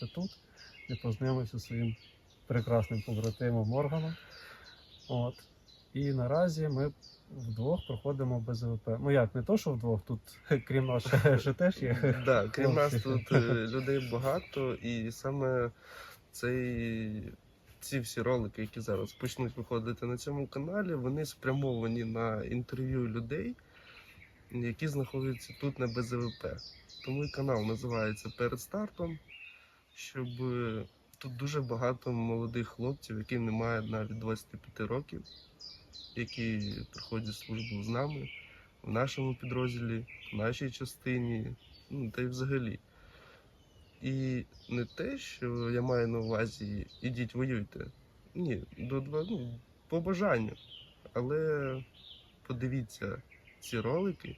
тут і познайомився зі своїм прекрасним побратимом Морганом. От. І наразі ми вдвох проходимо без ВП. Ну як, не то, що вдвох, тут крім нас ще, ще теж є. Да, крім нас тут е, людей багато, і саме цей, ці всі ролики, які зараз почнуть виходити на цьому каналі, вони спрямовані на інтерв'ю людей, які знаходяться тут на БЗВП. Тому і канал називається Перед стартом, щоб е, тут дуже багато молодих хлопців, яким немає навіть 25 років, які проходять службу з нами в нашому підрозділі, в нашій частині, ну та й взагалі. І не те, що я маю на увазі ідіть воюйте. Ні, до ну, по бажанню. Але подивіться ці ролики.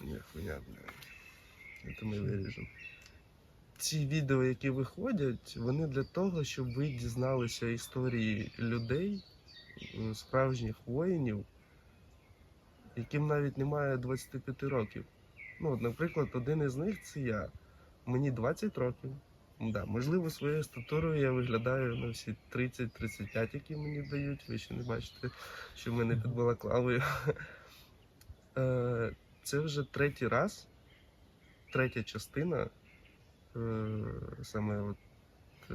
Ні, хуйня, бля. Це ми виріжемо. Ці відео, які виходять, вони для того, щоб ви дізналися історії людей, справжніх воїнів, яким навіть немає 25 років. Ну, от, наприклад, один із них це я. Мені 20 років. Да, можливо, своєю статурою я виглядаю на всі 30-35, які мені дають. Ви ще не бачите, що в мене під балаклавою. Е, Це вже третій раз, третя частина, саме от, е,